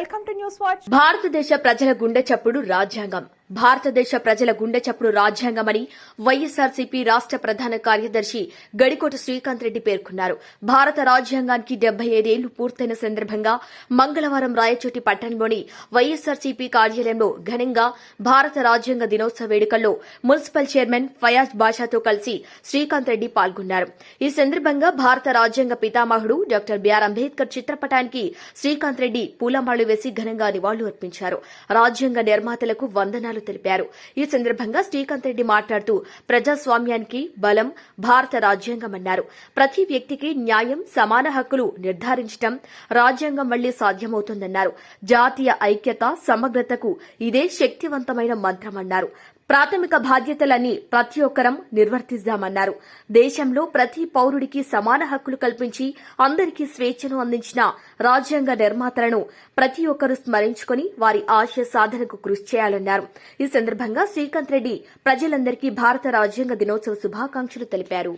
Welcome to news watch. భారతదేశ ప్రజల గుండె చప్పుడు రాజ్యాంగం. భారతదేశ ప్రజల గుండె చప్పుడు రాజ్యాంగమని వైఎస్ఆర్సీపీ రాష్ట ప్రధాన కార్యదర్శి గడికోట శ్రీకాంత్ రెడ్డి పేర్కొన్నారు. భారత రాజ్యాంగానికి డెబ్బై ఐదేళ్ళు పూర్తయిన సందర్భంగా మంగళవారం రాయచోటి పట్టణంలోని వైఎస్ఆర్సీపీ కార్యాలయంలో ఘనంగా భారత రాజ్యాంగ దినోత్సవ వేడుకల్లో మున్సిపల్ చైర్మన్ ఫయాజ్ బాషాతో కలిసి శ్రీకాంత్ రెడ్డి పాల్గొన్నారు. ఈ సందర్భంగా భారత రాజ్యాంగ పితామహుడు డాక్టర్ బిఆర్ అంబేద్కర్ చిత్రపటానికి శ్రీకాంత్ రెడ్డి పూలమాళ్ళు వేసి ఘనంగా నివాళులు అర్పించారు. రాజ్యాంగ నిర్మాతలకు వందనాలు తెలిపారు. ఈ సందర్భంగా శ్రీకాంత్ రెడ్డి మాట్లాడుతూ ప్రజాస్వామ్యానికి బలం భారత రాజ్యాంగమన్నారు ప్రతి వ్యక్తికి న్యాయం సమాన హక్కులు నిర్ధారించడం రాజ్యాంగం మళ్ళీ సాధ్యమవుతుందన్నారు. జాతీయ ఐక్యత సమగ్రతకు ఇదే శక్తివంతమైన మంత్రమన్నారు ప్రాథమిక బాధ్యతలన్నీ ప్రతి ఒక్కరం నిర్వర్తిద్దామన్నారు దేశంలో ప్రతి పౌరుడికి సమాన హక్కులు కల్పించి అందరికీ స్వేచ్ఛను అందించిన రాజ్యాంగ నిర్మాతలను ప్రతి ఒక్కరూ స్మరించుకుని వారి ఆశయ సాధనకు కృషి చేయాలన్నారు. ఈ సందర్భంగా శ్రీకాంత్ రెడ్డి ప్రజలందరికీ భారత రాజ్యాంగ దినోత్సవ శుభాకాంక్షలు తెలిపారు.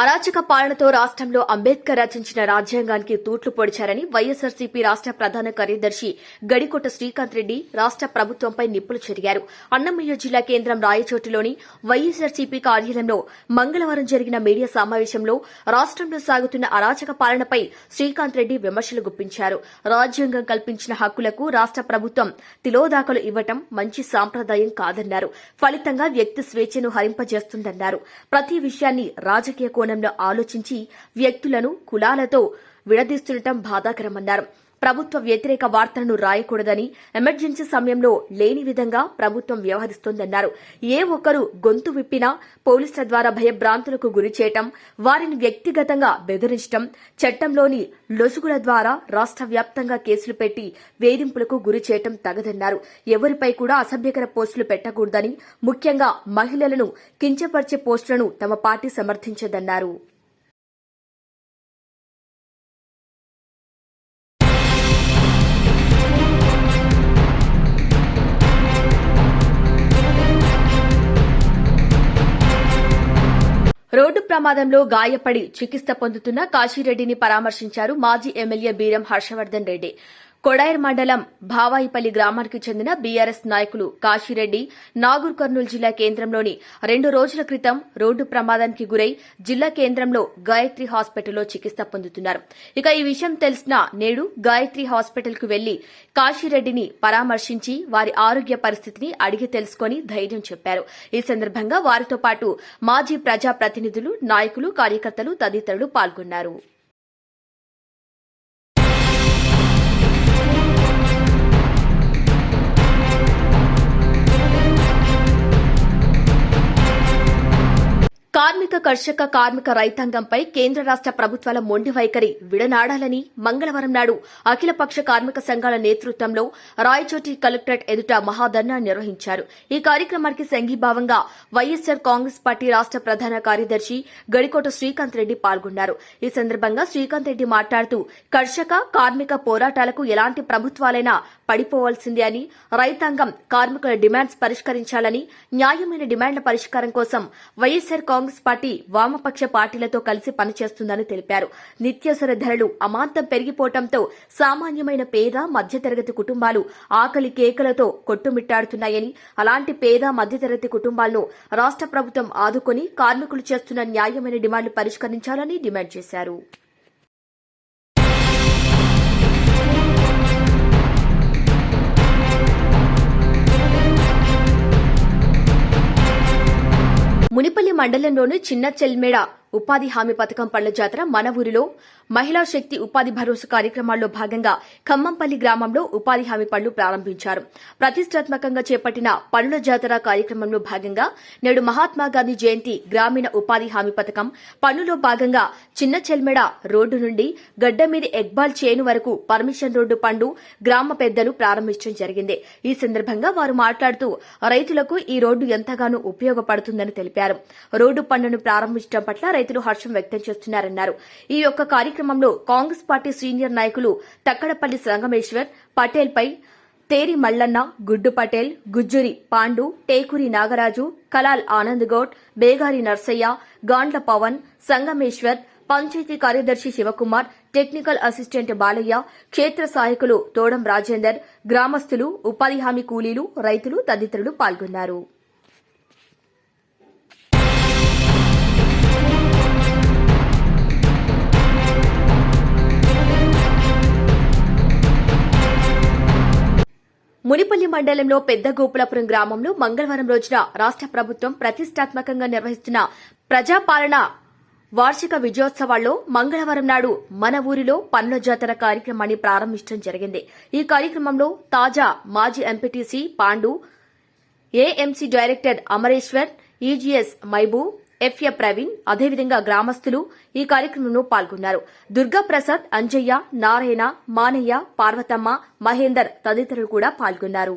అరాచక పాలనతో రాష్ట్రంలో అంబేద్కర్ రచించిన రాజ్యాంగానికి తూట్లు పొడిచారని వైఎస్సార్సీపీ రాష్ట ప్రధాన కార్యదర్శి గడికోట శ్రీకాంత్ రెడ్డి రాష్ట ప్రభుత్వంపై నిప్పులు చెరిగారు. అన్నమయ్య జిల్లా కేంద్రం రాయచోటిలోని వైఎస్సార్సీపీ కార్యాలయంలో మంగళవారం జరిగిన మీడియా సమావేశంలో రాష్ట్రంలో సాగుతున్న అరాచక పాలనపై శ్రీకాంత్ రెడ్డి విమర్శలు గుప్పించారు. రాజ్యాంగం కల్పించిన హక్కులకు రాష్ట ప్రభుత్వం తిలోదాకలు ఇవ్వటం మంచి సాంప్రదాయం కాదన్నారు. ఫలితంగా వ్యక్తి స్వేచ్ఛను హరింపజేస్తుందన్నారు. ప్రతి విషయాన్ని రాజకీయ కోణంలో ఆలోచించి వ్యక్తులను కులాలతో విడదీస్తుండటం బాధాకరమన్నారు. ప్రభుత్వ వ్యతిరేక వార్తలను రాయకూడదని ఎమర్జెన్సీ సమయంలో లేని విధంగా ప్రభుత్వం వ్యవహరిస్తోందన్నారు. ఏ ఒక్కరు గొంతు విప్పినా పోలీసుల ద్వారా భయభ్రాంతులకు గురి చేయటం వారిని వ్యక్తిగతంగా బెదిరించడం చట్టంలోని లొసుగుల ద్వారా రాష్ట్ర వ్యాప్తంగా కేసులు పెట్టి వేధింపులకు గురి చేయటం తగదన్నారు. ఎవరిపై కూడా అసభ్యకర పోస్టులు పెట్టకూడదని ముఖ్యంగా మహిళలను కించపరిచే పోస్టులను తమ పార్టీ సమర్థించదన్నారు. ప్రమాదంలో గాయపడి చికిత్స పొందుతున్న కాశీరెడ్డిని పరామర్శించారు మాజీ ఎమ్మెల్యే బీరం హర్షవర్దన్ రెడ్డి. కొడైర్ మండలం భావాయిపల్లి గ్రామానికి చెందిన బీఆర్ఎస్ నాయకులు కాశీరెడ్డి నాగూర్ కర్నూలు జిల్లా కేంద్రంలోని రెండు రోజుల క్రితం రోడ్డు ప్రమాదానికి గురై జిల్లా కేంద్రంలో గాయత్రి హాస్పిటల్లో చికిత్స పొందుతున్నారు. ఇక ఈ విషయం తెలిసిన నేడు గాయత్రి హాస్పిటల్కు వెళ్ళి కాశీరెడ్డిని పరామర్శించి వారి ఆరోగ్య పరిస్థితిని అడిగి తెలుసుకుని ధైర్యం చెప్పారు. ఈ సందర్భంగా వారితో పాటు మాజీ ప్రజా ప్రతినిధులు నాయకులు కార్యకర్తలు తదితరులు పాల్గొన్నారు. కార్మిక కర్షక కార్మిక రైతాంగంపై కేంద్ర రాష్ట ప్రభుత్వాల మొండి వైఖరి విడనాడాలని మంగళవారం నాడు అఖిలపక్ష కార్మిక సంఘాల నేతృత్వంలో రాయచోటి కలెక్టరేట్ ఎదుట మహాధర్నా నిర్వహించారు. ఈ కార్యక్రమానికి సంఘీభావంగా వైఎస్సార్ కాంగ్రెస్ పార్టీ రాష్ట ప్రధాన కార్యదర్శి గడికోట శ్రీకాంత్ రెడ్డి పాల్గొన్నారు. ఈ సందర్భంగా శ్రీకాంత్ రెడ్డి మాట్లాడుతూ కర్షక కార్మిక పోరాటాలకు ఎలాంటి ప్రభుత్వాలైనా పడిపోవాల్సిందే అని రైతాంగం కార్మికుల డిమాండ్స్ పరిష్కరించాలని న్యాయమైన డిమాండ్ల పరిష్కారం కోసం వైఎస్సార్ కాంగ్రెస్ పార్టీ వామపక్ష పార్టీలతో కలిసి పనిచేస్తుందని తెలిపారు. నిత్యావసర ధరలు అమాంతం పెరిగిపోవడంతో సామాన్యమైన పేద మధ్యతరగతి కుటుంబాలు ఆకలి కేకలతో కొట్టుమిట్టాడుతున్నాయని అలాంటి పేద మధ్యతరగతి కుటుంబాలను రాష్ట ప్రభుత్వం ఆదుకుని కార్మికులు చేస్తున్న న్యాయమైన డిమాండ్లు పరిష్కరించాలని డిమాండ్ చేశారు. మునిపల్లి మండలంలోని చిన్న చెల్మేడ ఉపాధి హామీ పథకం పనుల జాతర మన ఊరిలో. మహిళా శక్తి ఉపాధి భరోసా కార్యక్రమాల్లో భాగంగా ఖమ్మంపల్లి గ్రామంలో ఉపాధి హామీ పనులు ప్రారంభించారు. ప్రతిష్టాత్మకంగా చేపట్టిన పనుల జాతర కార్యక్రమంలో భాగంగా నేడు మహాత్మాగాంధీ జయంతి గ్రామీణ ఉపాధి హామీ పథకం పనులో భాగంగా చిన్న చెల్మెడ రోడ్డు నుండి గడ్డమీది ఎగ్బాల్ చేను వరకు పర్మిషన్ రోడ్డు పండు గ్రామ పెద్దలు ప్రారంభించడం జరిగింది. ఈ సందర్భంగా వారు మాట్లాడుతూ రైతులకు ఈ రోడ్డు ఎంతగానో ఉపయోగపడుతుందని తెలిపారు. రోడ్డు పనులను ప్రారంభించడం పట్ల రైతులు హర్షం వ్యక్తం చేస్తున్నారన్నారు. ఈ యొక్క కార్యక్రమంలో కాంగ్రెస్ పార్టీ సీనియర్ నాయకులు తక్కడపల్లి సంగమేశ్వర్ పటేల్ పై తేరి మల్లన్న గుడ్డు పటేల్ గుజ్జురి పాండు టేకురి నాగరాజు కలాల్ ఆనంద్ గౌడ్ బేగారి నర్సయ్య గాండ్ల పవన్ సంగమేశ్వర్ పంచాయతీ కార్యదర్శి శివకుమార్ టెక్నికల్ అసిస్టెంట్ బాలయ్య క్షేత్ర సహాయకులు తోడం రాజేందర్ గ్రామస్తులు ఉపాధి హామీ కూలీలు రైతులు తదితరులు పాల్గొన్నారు. మునిపల్లి మండలంలో పెద్ద గోపులాపురం గ్రామంలో మంగళవారం రోజున రాష్ట ప్రభుత్వం ప్రతిష్టాత్మకంగా నిర్వహిస్తున్న ప్రజాపాలన వార్షిక విజయోత్సవాల్లో మంగళవారం నాడు మన ఊరిలో పన్నుల జాతర కార్యక్రమాన్ని ప్రారంభించడం జరిగింది. ఈ కార్యక్రమంలో తాజా మాజీ MPTC Pandu AMC director Amareshwar EGS Maibu FA Praveen అదేవిధంగా గ్రామస్తులు ఈ కార్యక్రమంలో పాల్గొన్నారు. దుర్గా ప్రసాద్ అంజయ్య నారాయణ మానయ్య పార్వతమ్మ మహేందర్ తదితరులు కూడా పాల్గొన్నారు.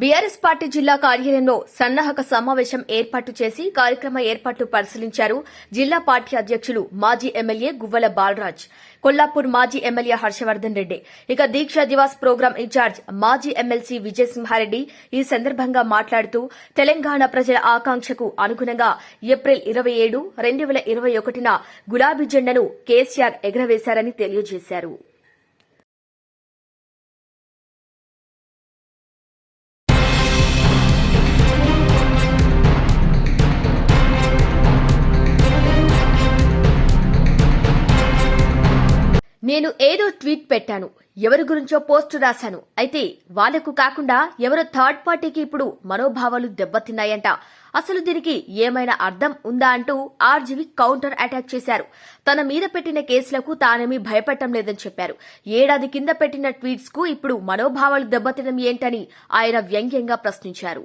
బీఆర్ఎస్ పార్టీ జిల్లా కార్యాలయంలో సన్నాహక సమావేశం ఏర్పాటు చేసి కార్యక్రమ ఏర్పాట్లు పరిశీలించారు జిల్లా పార్టీ అధ్యక్షులు మాజీ ఎమ్మెల్యే గువ్వల బాలరాజ్ కొల్లాపూర్ మాజీ ఎమ్మెల్యే హర్షవర్దన్ రెడ్డి. ఇక దీక్షా దివాస్ ప్రోగ్రాం ఇన్ఛార్జ్ మాజీ ఎమ్మెల్సీ విజయసింహారెడ్డి ఈ సందర్భంగా మాట్లాడుతూ తెలంగాణ ప్రజల ఆకాంక్షకు అనుగుణంగా ఏప్రిల్ ఇరవై ఏడు రెండు వేల ఇరవై ఒకటిన గులాబీ జెండను కేసీఆర్ ఎగురవేశారని తెలియజేశారు. నేను ఏదో ట్వీట్ పెట్టాను. ఎవరి గురించో పోస్ట్ రాశాను. అయితే వాళ్ళకు కాకుండా ఎవరో థర్డ్ పార్టీకి ఇప్పుడు మనోభావాలు దెబ్బతిన్నాయంట. అసలు దీనికి ఏమైనా అర్థం ఉందా అంటూ ఆర్జీవి కౌంటర్ అటాక్ చేశారు. తన మీద పెట్టిన కేసులకు తానేమీ భయపడటం లేదని చెప్పారు. ఏడాది కింద పెట్టిన ట్వీట్స్కు ఇప్పుడు మనోభావాలు దెబ్బతినడం ఏంటని ఆయన వ్యంగ్యంగా ప్రశ్నించారు.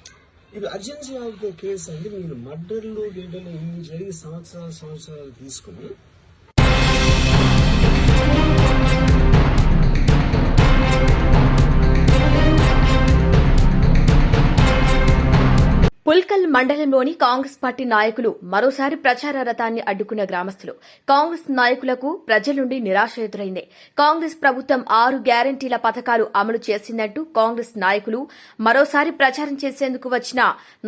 ఇది అర్జెన్సీ ఆఫ్ ద కేస్ అంటే మీరు మర్డర్లు గిడ్డలు ఇన్ని జరిగి సంవత్సరాలు సంవత్సరాలు తీసుకుని పుల్కల్ మండలంలోని కాంగ్రెస్ పార్టీ నాయకులు మరోసారి ప్రచార రథాన్ని అడ్డుకున్న గ్రామస్తులు. కాంగ్రెస్ నాయకులకు ప్రజల నుండి నిరాశ ఎదురైంది కాంగ్రెస్ ప్రభుత్వం ఆరు గ్యారంటీల పథకాలు అమలు చేసిందంటూ కాంగ్రెస్ నాయకులు మరోసారి ప్రచారం చేసేందుకు వచ్చిన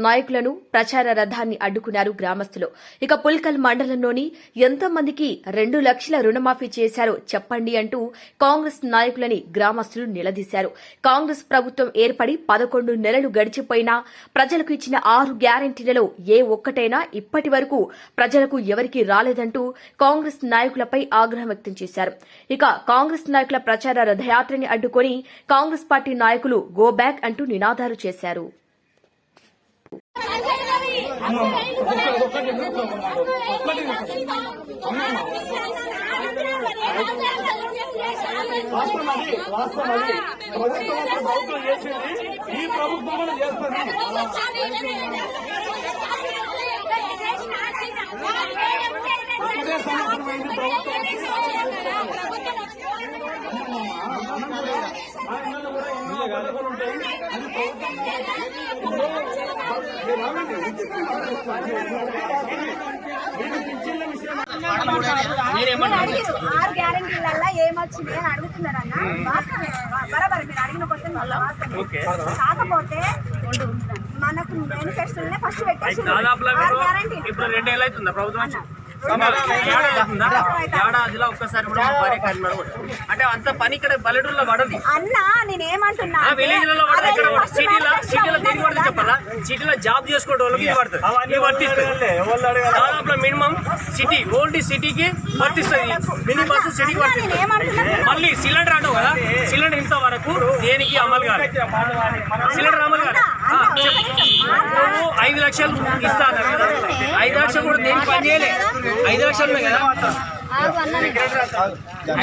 నాయకులను ప్రచార రథాన్ని అడ్డుకున్నారు గ్రామస్తులు. ఇక పుల్కల్ మండలంలోని ఎంతమందికి రెండు లక్షల రుణమాఫీ చేశారో చెప్పండి అంటూ కాంగ్రెస్ నాయకులని గ్రామస్తులు నిలదీశారు. కాంగ్రెస్ ప్రభుత్వం ఏర్పడి పదకొండు నెలలు గడిచిపోయినా ప్రజలకు ఇచ్చిన ఆరు గ్యారంటీలలో ఏ ఒక్కటైనా ఇప్పటి వరకు ప్రజలకు ఎవరికీ రాలేదంటూ కాంగ్రెస్ నాయకులపై ఆగ్రహం వ్యక్తం చేశారు. ఇక కాంగ్రెస్ నాయకుల ప్రచార రథయాత్రని అడ్డుకొని కాంగ్రెస్ పార్టీ నాయకులు గో బ్యాక్ అంటూ నినాదాలు చేశారు. వాస్తవం అది. వాస్తవం అది ప్రభుత్వం ఒక ప్రభుత్వం చేసింది ఈ ప్రభుత్వం కూడా చేస్తుంది సంవత్సరం ప్రభుత్వం ఆ ఇళ్ళలో కూడా ఎన్నో పథకాలు ఉంటాయి అది ఆరు గ్యారెంటీలల్లా ఏమొచ్చింది అని అడుగుతున్నారన్న వాస్తవమే బరాబర్ మీరు అడిగిన క్వశ్చన్ కాకపోతే మనకు మేనిఫెస్టోనే ఫస్ట్ పెట్టేసి ఆరు మీరు ఇప్పుడు రెండేళ్ళు అవుతుందా? ప్రభుత్వం ఏడాదిలో ఒక్కసారి కూడా. అంటే అంత పని ఇక్కడ పల్లెటూరులో పడది. అన్న నేనేమంటున్నా పడదు. first సిటీలో సిటీలో పడుతుంది చెప్పాలా? సిటీలో జాబ్ చేసుకునే వాళ్ళకి ఇది పడుతుంది. వర్తిస్తుంది. దాదాపులో మినిమం సిటీ ఓల్డ్ సిటీకి వర్తిస్తుంది. మినీ బస్సు సిటీకి వర్తిస్తుంది. మళ్ళీ సిలిండర్ అంటావు కదా? సిలిండర్ ఇంత వరకు దేనికి అమలు కాదు సిలిండర్ అమలు కాదు ఐదు లక్షలు ఇస్తా అన్నారు ఐదు లక్షలు కూడా దేనికి పని చేయలే. ఐదు లక్షలు కదా.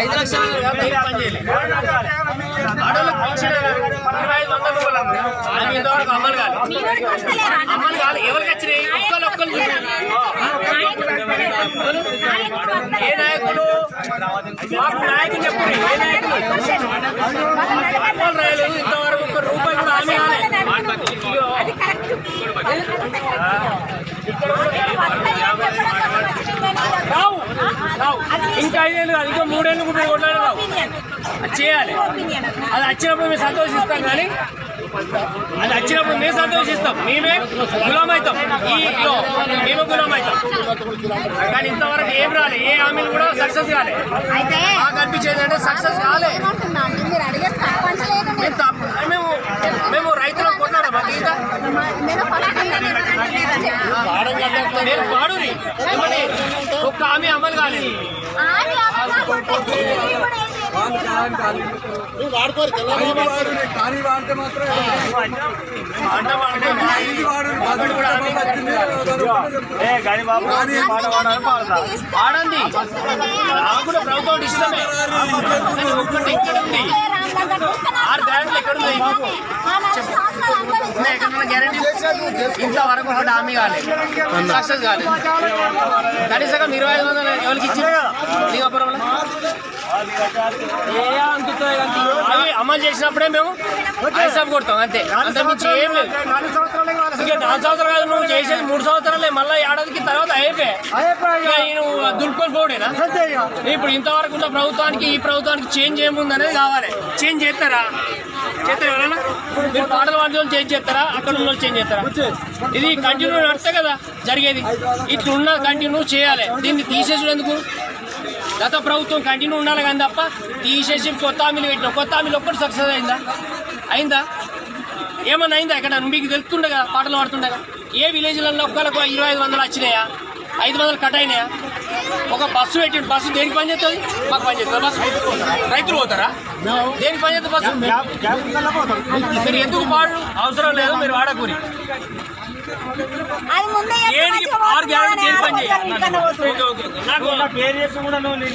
ఐదు లక్షలు దేనికి పని చేయలే. ఆడవాళ్ళకి పెన్షన్ ఇరవై ఐదు వందల రూపాయలు అన్నారు. ఇంతవరకు అమలు కాదు అమలు కాదు ఎవరికి వచ్చినాయి? ఒక్కరు ఒక్కరు ఏ నాయకులు మాకు నాయకులు చెప్పారు ఏ నాయకులు? అమలు రాయలేదు. ఇంతవరకు ఒక్క రూపాయి కూడా హామీ కాలేదు ఇంకా ఐదేళ్ళు కాదు ఇంకా మూడేళ్ళు కూడా కొట్లాడే రావు. అది చేయాలి. అది వచ్చినప్పుడు మేము సంతోషిస్తాం కానీ అది వచ్చినప్పుడు మేము సంతోషిస్తాం. మేమే గులాం అవుతాం ఈ లో మేము గులాం అవుతాం కానీ ఇంతవరకు ఏం రాలే. ఏ హామీలు కూడా సక్సెస్ కాలే. అయితే మాకు అనిపించేది అంటే సక్సెస్ కాలే. మేము తప్ప- మేము మేము రైతులకు కొట్లాడా మా గీత? నేను ఫస్ట్ నేను పాడుని. ఏమని ఒక్క హామీ అమలు కాలేదు. కానీ వాడితే మాత్రం పాడతా ఆడండి నాకు కూడా ప్రభుత్వం ఇష్టమే ఒక్కటి ఇక్కడ ఉంది ఆరు గ్యారెంటీలు ఎక్కడ ఉన్నాయి ఉన్నాయి ఎక్కడ గ్యారెంటీ ఇంతవరకు ఒకటి హామీ కాలేదు సక్సెస్ కాలేదు కనీసం ఇరవై ఐదు వందలు ఎవరికి ఇచ్చింది? అంతే. అవి అమలు చేసినప్పుడే మేము హైసాబ్ కొడతాం అంతే. అంత మించి ఏం లేదు. నాలుగు సంవత్సరాలు కాదు నువ్వు చేసేది మూడు సంవత్సరాలే. మళ్ళీ ఏడాదికి తర్వాత అయిపోయాయి దులుపుకొని పోడేనా ఇప్పుడు ఇంతవరకు ఉన్న ప్రభుత్వానికి ఈ ప్రభుత్వానికి చేంజ్ ఏముంది అనేది కావాలి. చేంజ్ చేస్తారా? చేస్తారు ఎవరైనా? మీరు పాటలు పాడే వాళ్ళు చేంజ్ చేస్తారా? అక్కడ ఉన్న చేంజ్ చేస్తారా? ఇది కంటిన్యూ నడితే కదా జరిగేది. ఇట్లున్న కంటిన్యూ చేయాలి. దీన్ని తీసేసి ఎందుకు? గత ప్రభుత్వం కంటిన్యూ ఉండాలి కానీ తప్ప తీసేసి కొత్త హామీలు పెట్టిన కొత్త హామీలు ఒక్కటి సక్సెస్ అయిందా అయిందా ఏమన్నా అయిందా ఇక్కడ మీకు తెలుస్తుండగా పాటలు పాడుతుండగా ఏ విలేజ్లలో ఒక్కరికి ఇరవై ఐదు వందలు వచ్చినాయా ఐదు వందలు కట్ అయినాయా ఒక బస్సు పెట్టిండు బస్సు దేనికి పని చేస్తుంది మాకు పని చేస్తుంది బస్సు రైతులు పోతారా దేనికి పని చేస్తుంది బస్సు మీరు ఎందుకు పాడు అవసరం లేదు మీరు వాడకూరి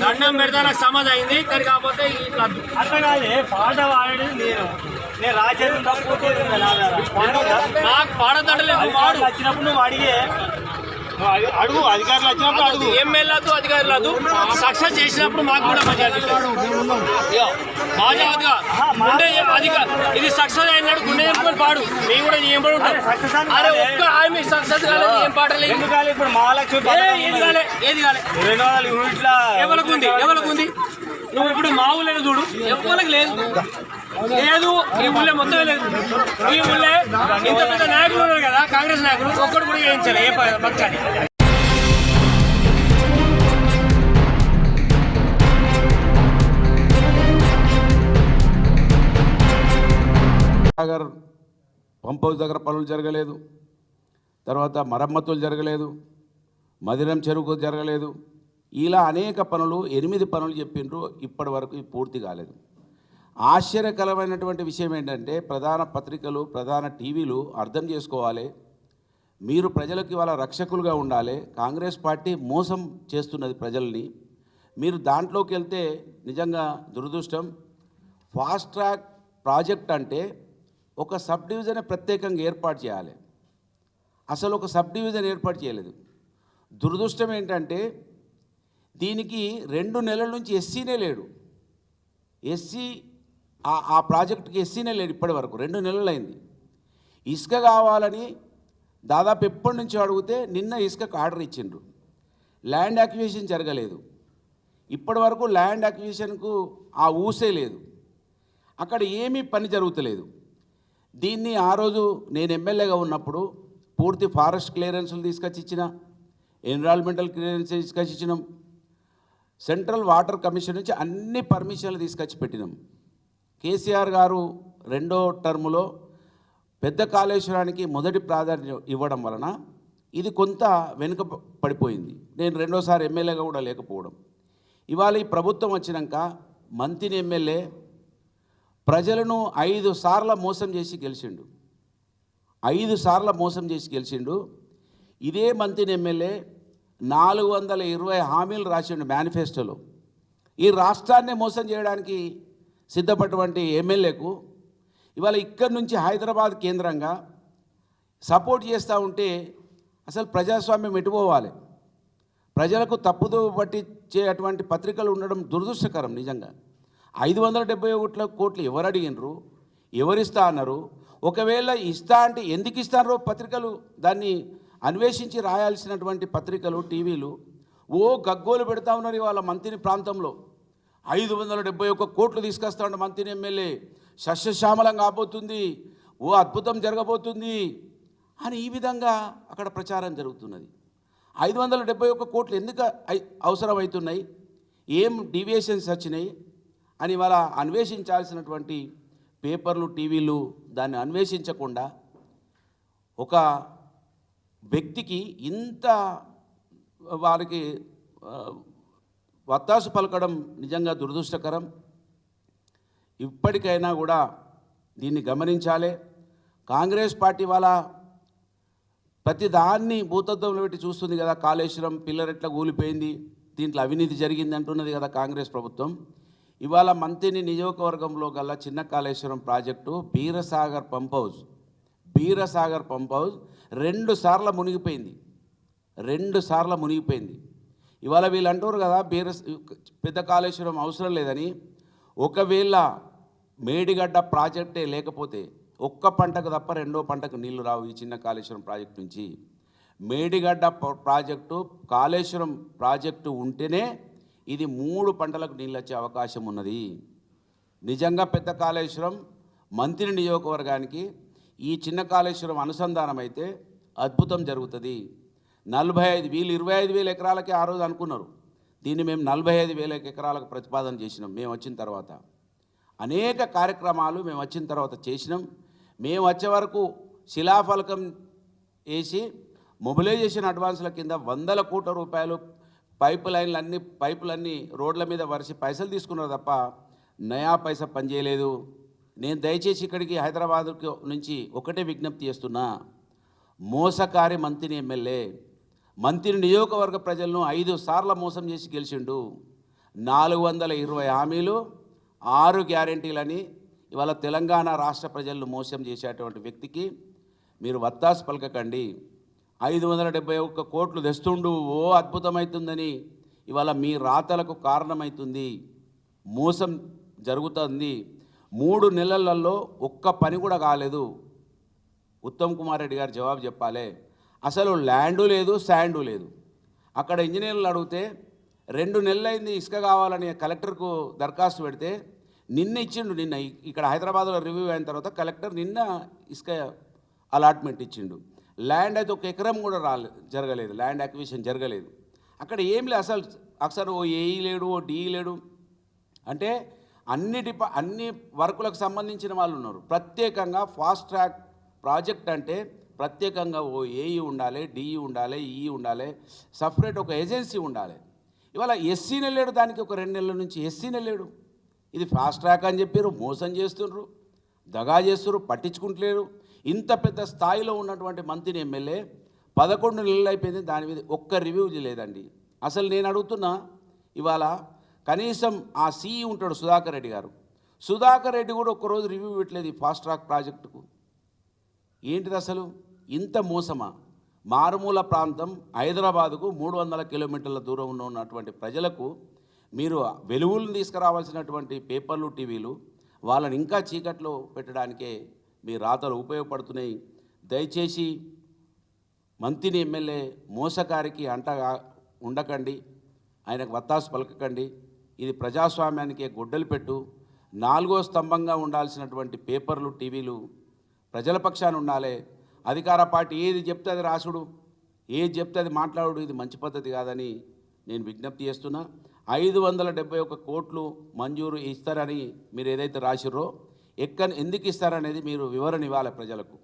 దండం పెడతా నాకు సమాధి అయింది. కానీ కాకపోతే ఇట్లా అట్లా కాదే పాట పాడేది నేను. నేను. పాట నాకు పాడదండలేదు వాడు. వచ్చినప్పుడు నువ్వు అడిగే. అడుగు అధికారులు వచ్చినప్పుడు అడుగు. ఎమ్మెల్యేలతో అధికారులతో సక్సెస్ చేసినప్పుడు మాకు కూడా అధికారులు అది కా- ఇది సక్సెస్ అయినాడు గుండె చెప్పుకొని పాడు. మేము కూడా నియమపడి ఉంటాం. అరే ఒక్క హామీ సక్సెస్ కాలేదు ఏం పాటలేదు ఎందుకు ఇప్పుడు మహాలక్ష్మి ఏ, ఏది కాలే ఏది కాలే. రెండు వందల యూనిట్ల ఎవరికి ఉంది ఎవరికి ఉంది? నువ్వు ఇప్పుడు మా ఊళ్ళో చూడు. ఎవరికి లేదు. లేదు ఈ ఊళ్ళో మొత్తం లేదు. ఈ ఊళ్ళో ఇంత పెద్ద నాయకులు కాంగ్రెస్ నాయకులు ఒక్కడు కూడా చేయించాలి ఏ పక్షాన్ని. సాగర్ పంప్ హౌస్ దగ్గర పనులు జరగలేదు. తర్వాత మరమ్మతులు జరగలేదు. మదిరం చెరుకు జరగలేదు. ఇలా అనేక పనులు ఎనిమిది పనులు చెప్పిండ్రు ఇప్పటి వరకు పూర్తి కాలేదు. ఆశ్చర్యకరమైనటువంటి విషయం ఏంటంటే ప్రధాన పత్రికలు ప్రధాన టీవీలు అర్థం చేసుకోవాలి. మీరు ప్రజలకు ఇవాళ రక్షకులుగా ఉండాలి. కాంగ్రెస్ పార్టీ మోసం చేస్తున్నది ప్రజల్ని. మీరు దాంట్లోకి వెళ్తే నిజంగా దురదృష్టం. ఫాస్ట్ ట్రాక్ ప్రాజెక్ట్ అంటే ఒక సబ్ డివిజన్ ప్రత్యేకంగా ఏర్పాటు చేయాలి. అసలు ఒక సబ్ డివిజన్ ఏర్పాటు చేయలేదు. దురదృష్టం ఏంటంటే దీనికి రెండు నెలల నుంచి ఎస్సీనే లేడు. ఎస్సీ ఆ ప్రాజెక్ట్కి ఎస్సీనే లేడు ఇప్పటి వరకు. రెండు నెలలు అయింది ఇసుక కావాలని దాదాపు ఎప్పటి నుంచో అడిగితే నిన్న ఇసుకకు ఆర్డర్ ఇచ్చిండ్రు. ల్యాండ్ అక్విజిషన్ జరగలేదు. ఇప్పటి వరకు ల్యాండ్ అక్విజిషన్కు ఆ ఊసే లేదు. అక్కడ ఏమీ పని జరుగుతలేదు. దీన్ని ఆ రోజు నేను ఎమ్మెల్యేగా ఉన్నప్పుడు పూర్తి ఫారెస్ట్ క్లియరెన్సులు తీసుకొచ్చి ఇచ్చిన ఎన్విరాన్మెంటల్ క్లియరెన్స్ తీసుకొచ్చి ఇచ్చినాం. సెంట్రల్ వాటర్ కమిషన్ నుంచి అన్ని పర్మిషన్లు తీసుకొచ్చి పెట్టినాం. కేసీఆర్ గారు రెండో టర్ములో పెద్ద కాళేశ్వరానికి మొదటి ప్రాధాన్యం ఇవ్వడం వలన ఇది కొంత వెనుక పడిపోయింది. నేను రెండోసారి ఎమ్మెల్యేగా కూడా లేకపోవడం. ఇవాళ ఈ ప్రభుత్వం వచ్చినాక మంత్రిని ఎమ్మెల్యే ప్రజలను ఐదు సార్ల మోసం చేసి గెలిచిండు. ఐదు సార్ల మోసం చేసి గెలిచిండు. ఇదే మంత్రిని ఎమ్మెల్యే నాలుగు వందల ఇరవై హామీలు రాసిండు మేనిఫెస్టోలో. ఈ రాష్ట్రాన్ని మోసం చేయడానికి సిద్ధపడినటువంటి ఎమ్మెల్యేకు ఇవాళ ఇక్కడి నుంచి హైదరాబాద్ కేంద్రంగా సపోర్ట్ చేస్తూ ఉంటే అసలు ప్రజాస్వామ్యం ఎటుపోవాలి ప్రజలకు తప్పుదో పట్టించేటువంటి పత్రికలు ఉండడం దురదృష్టకరం నిజంగా. ఐదు వందల డెబ్బై ఒకట్ల కోట్లు ఎవరు అడిగినరు? ఎవరిస్తా అన్నారు? ఒకవేళ ఇస్తా అంటే ఎందుకు ఇస్తారో పత్రికలు దాన్ని అన్వేషించి రాయాల్సినటువంటి పత్రికలు టీవీలు ఓ గగ్గోలు పెడతా ఉన్నారు ఇవాళ మంత్రి ప్రాంతంలో. ఐదు వందల డెబ్బై ఒక్క కోట్లు తీసుకొస్తా ఉండే మంత్రి ఎమ్మెల్యే. సస్యశ్యామలం కాబోతుంది. ఓ అద్భుతం జరగబోతుంది. అని ఈ విధంగా అక్కడ ప్రచారం జరుగుతున్నది. ఐదు వందల డెబ్బై ఒక్క కోట్లు ఎందుకు అవసరమవుతున్నాయి? ఏం డీవియేషన్స్ వచ్చినాయి? అని ఇవాళ అన్వేషించాల్సినటువంటి పేపర్లు టీవీలు దాన్ని అన్వేషించకుండా ఒక వ్యక్తికి ఇంత వారికి వత్తాసు పలకడం నిజంగా దురదృష్టకరం. ఇప్పటికైనా కూడా దీన్ని గమనించాలి. కాంగ్రెస్ పార్టీ వాళ్ళ ప్రతి దాన్ని భూతత్వంలో పెట్టి చూస్తుంది కదా కాళేశ్వరం పిల్లరెట్ల కూలిపోయింది దీంట్లో అవినీతి జరిగింది అంటున్నది కదా కాంగ్రెస్ ప్రభుత్వం. ఇవాళ మంత్రిని నియోజకవర్గంలో గల చిన్న Kaleshwaram project Beerasagar pump house Beerasagar pump house రెండు సార్లు మునిగిపోయింది. రెండు సార్లు మునిగిపోయింది. ఇవాళ వీళ్ళు అంటారు కదా బీర పెద్ద కాళేశ్వరం అవసరం లేదని. ఒకవేళ మేడిగడ్డ ప్రాజెక్టే లేకపోతే ఒక్క పంటకు తప్ప రెండో పంటకు నీళ్ళు రావు ఈ చిన్న కాళేశ్వరం ప్రాజెక్టు నుంచి. మేడిగడ్డ ప్రాజెక్టు కాళేశ్వరం ప్రాజెక్టు ఉంటేనే ఇది మూడు పంటలకు నీళ్ళు వచ్చే అవకాశం ఉన్నది. నిజంగా పెద్ద కాళేశ్వరం మంత్రి నియోజకవర్గానికి ఈ చిన్న కాళేశ్వరం అనుసంధానం అయితే అద్భుతం జరుగుతుంది. నలభై ఐదు వీళ్ళు ఇరవై ఐదు వేల ఎకరాలకే ఆ రోజు అనుకున్నారు. దీన్ని మేము నలభై ఐదు వేల ఎకరాలకు ప్రతిపాదన చేసినాం. మేము వచ్చిన తర్వాత అనేక కార్యక్రమాలు మేము వచ్చిన తర్వాత చేసినాం. మేము వచ్చే వరకు శిలాఫలకం వేసి మొబిలైజేషన్ అడ్వాన్స్ల కింద వందల కోట్ల రూపాయలు పైప్ లైన్లు అన్ని పైపులన్నీ రోడ్ల మీద వరిసి పైసలు తీసుకున్నారు తప్ప నయా పైసా పనిచేయలేదు నేను దయచేసి ఇక్కడికి హైదరాబాద్ నుంచి ఒకటే విజ్ఞప్తి చేస్తున్నా. మోసకారి మంత్రిని ఎమ్మెల్యే మంత్రి నియోజకవర్గ ప్రజలను ఐదు సార్ల మోసం చేసి గెలిచిండు. నాలుగు వందల ఇరవై హామీలు ఆరు గ్యారెంటీలని ఇవాళ తెలంగాణ రాష్ట్ర ప్రజలను మోసం చేసేటువంటి వ్యక్తికి మీరు వత్తాసు పలకకండి. ఐదు వందల డెబ్బై ఒక్క కోట్లు తెస్తుండు. ఓ అద్భుతమవుతుందని ఇవాళ మీ రాతలకు కారణమవుతుంది మోసం జరుగుతుంది. మూడు నెలలలో ఒక్క పని కూడా కాలేదు. ఉత్తమ్ కుమార్ రెడ్డి గారు జవాబు చెప్పాలి. అసలు ల్యాండు లేదు శాండు లేదు. అక్కడ ఇంజనీర్లు అడిగితే రెండు నెలలైంది ఇసుక కావాలని కలెక్టర్కు దరఖాస్తు పెడితే నిన్న ఇచ్చిండు నిన్న ఇక్కడ హైదరాబాద్లో రివ్యూ అయిన తర్వాత కలెక్టర్ నిన్న ఇసుక అలాట్మెంట్ ఇచ్చిండు. ల్యాండ్ అయితే ఒక ఎకరం కూడా రాలే జరగలేదు ల్యాండ్ అక్విజిషన్ జరగలేదు. అక్కడ ఏం లేదు అసలు అసలు ఓ ఏఈ లేడు ఓ డిఈ లేడు. అంటే అన్ని డిపా అన్ని వర్కులకు సంబంధించిన వాళ్ళు ఉన్నారు. ప్రత్యేకంగా ఫాస్ట్ ట్రాక్ ప్రాజెక్ట్ అంటే ప్రత్యేకంగా ఓ ఏఈ ఉండాలి డిఈ ఉండాలి ఈ ఉండాలి సపరేట్ ఒక ఏజెన్సీ ఉండాలి. ఇవాళ ఎస్సీ లేడు దానికి ఒక రెండు నెలల నుంచి ఎస్సీ లేడు ఇది ఫాస్ట్ ట్రాక్ అని చెప్పారు మోసం చేస్తుండ్రు దగా చేస్తున్నారు పట్టించుకుంటలేరు. ఇంత పెద్ద స్థాయిలో ఉన్నటువంటి మంత్రిని ఎమ్మెల్యే పదకొండు నెలలు అయిపోయింది దాని మీద ఒక్క రివ్యూ లేదండి. అసలు నేను అడుగుతున్నా ఇవాళ కనీసం ఆ సీఈ ఉంటాడు సుధాకర్ రెడ్డి గారు. సుధాకర్ రెడ్డి కూడా ఒక్కరోజు రివ్యూ పెట్టలేదు ఈ ఫాస్ట్ ట్రాక్ ప్రాజెక్టుకు ఏంటిది అసలు? ఇంత మోసమా? మారుమూల ప్రాంతం హైదరాబాదుకు మూడు వందల కిలోమీటర్ల దూరంలో ఉన్నటువంటి ప్రజలకు మీరు వెలుగులను తీసుకురావాల్సినటువంటి పేపర్లు టీవీలు వాళ్ళని ఇంకా చీకట్లో పెట్టడానికే మీ రాతలు ఉపయోగపడుతున్నాయి. దయచేసి మంత్రిని ఎమ్మెల్యే మోసకారికి అంటగా ఉండకండి. ఆయనకు వత్తాసు పలకకండి. ఇది ప్రజాస్వామ్యానికి గొడ్డలు పెట్టు. నాలుగో స్తంభంగా ఉండాల్సినటువంటి పేపర్లు టీవీలు ప్రజల పక్షాన ఉండాలి. అధికార పార్టీ ఏది చెప్తే అది రాసుడు. ఏది చెప్తే అది మాట్లాడు ఇది మంచి పద్ధతి కాదని నేను విజ్ఞప్తి చేస్తున్నా. ఐదు వందల డెబ్బై ఒక్క కోట్లు మంజూరు ఇస్తారని మీరు ఏదైతే రాసిర్రో ఎక్కడ ఎందుకు ఇస్తారనేది మీరు వివరణ ఇవ్వాలి ప్రజలకు.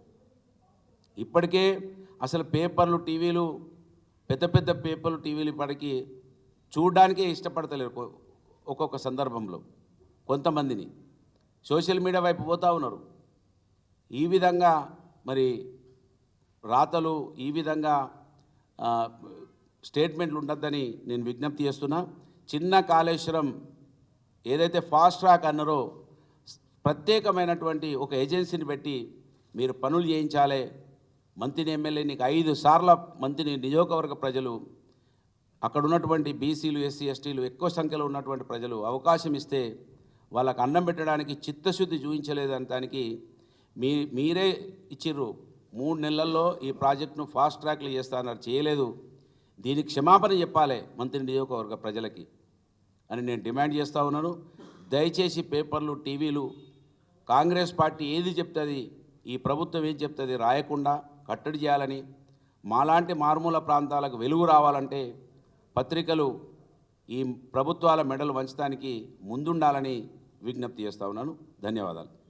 ఇప్పటికే అసలు పేపర్లు టీవీలు పెద్ద పెద్ద పేపర్లు టీవీలు ఇప్పటికీ చూడడానికే ఇష్టపడతలేరు ఒక్కొక్క సందర్భంలో కొంతమందిని. సోషల్ మీడియా వైపు పోతా ఉన్నారు. ఈ విధంగా మరి రాతలు ఈ విధంగా స్టేట్మెంట్లు ఉండొద్దని నేను విజ్ఞప్తి చేస్తున్నా. చిన్న కాళేశ్వరం ఏదైతే ఫాస్ట్ ట్రాక్ అన్నారో ప్రత్యేకమైనటువంటి ఒక ఏజెన్సీని పెట్టి మీరు పనులు చేయించాలి. మంత్రిని ఎమ్మెల్యే నీకు ఐదు సార్ల మంత్రిని నియోజకవర్గ ప్రజలు అక్కడ ఉన్నటువంటి బీసీలు ఎస్సీ ఎస్టీలు ఎక్కువ సంఖ్యలో ఉన్నటువంటి ప్రజలు అవకాశం ఇస్తే వాళ్ళకు అన్నం పెట్టడానికి చిత్తశుద్ధి చూపించలేదని దానికి మీ మీరే ఇచ్చిర్రు. మూడు నెలల్లో ఈ ప్రాజెక్టును ఫాస్ట్ ట్రాక్లు చేస్తానన్నారు చేయలేదు. దీనికి క్షమాపణ చెప్పాలి మంత్రి నియోజకవర్గ ప్రజలకి అని నేను డిమాండ్ చేస్తూ ఉన్నాను. దయచేసి పేపర్లు టీవీలు కాంగ్రెస్ పార్టీ ఏది చెప్తుంది ఈ ప్రభుత్వం ఏం చెప్తుంది రాయకుండా కట్టడి చేయాలని మాలాంటి మారుమూల ప్రాంతాలకు వెలుగు రావాలంటే పత్రికలు ఈ ప్రభుత్వాల మెడలు వంచడానికి ముందుండాలని విజ్ఞప్తి చేస్తా ఉన్నాను. ధన్యవాదాలు.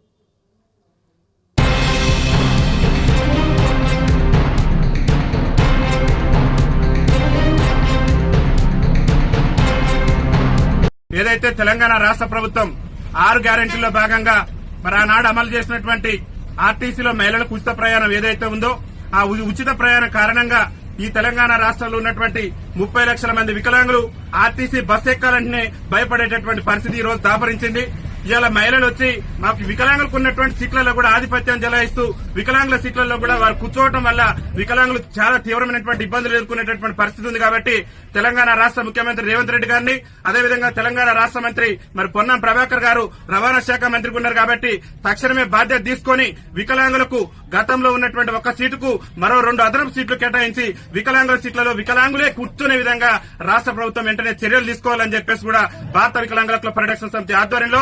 ఏదైతే తెలంగాణ రాష్ట్ర ప్రభుత్వం ఆరు గ్యారంటీలో భాగంగా మరి ఆనాడు అమలు చేసినటువంటి ఆర్టీసీలో మహిళలకు ఉచిత ప్రయాణం ఏదైతే ఉందో ఆ ఉ- ఉచిత ప్రయాణం కారణంగా ఈ తెలంగాణ రాష్ట్రంలో ఉన్నటువంటి ముప్పై లక్షల మంది వికలాంగులు ఆర్టీసీ బస్ ఎక్కాలంటేనే భయపడేటటువంటి పరిస్థితి ఈ రోజు దాపరించింది. ఇవాళ మహిళలు వచ్చి మాకు వికలాంగులకు ఉన్నటువంటి సీట్లలో కూడా ఆధిపత్యం జలాయిస్తూ వికలాంగుల సీట్లలో కూడా వారు కూర్చోవడం వల్ల వికలాంగులు చాలా తీవ్రమైనటువంటి ఇబ్బందులు ఎదుర్కొనేటటువంటి పరిస్థితి ఉంది కాబట్టి తెలంగాణ రాష్ట్ర ముఖ్యమంత్రి రేవంత్ రెడ్డి గారిని అదేవిధంగా తెలంగాణ రాష్ట్ర మంత్రి మరి పొన్నం ప్రభాకర్ గారు రవాణా శాఖ మంత్రి ఉన్నారు కాబట్టి తక్షణమే బాధ్యత తీసుకొని వికలాంగులకు గతంలో ఉన్నటువంటి ఒక సీటుకు మరో రెండు అదనపు సీట్లు కేటాయించి వికలాంగుల సీట్లలో వికలాంగులే కూర్చునే విధంగా రాష్ట్ర ప్రభుత్వం వెంటనే చర్యలు తీసుకోవాలని చెప్పేసి కూడా భారత వికలాంగుల హక్కుల పరిరక్షణ సమితి ఆధ్వర్యంలో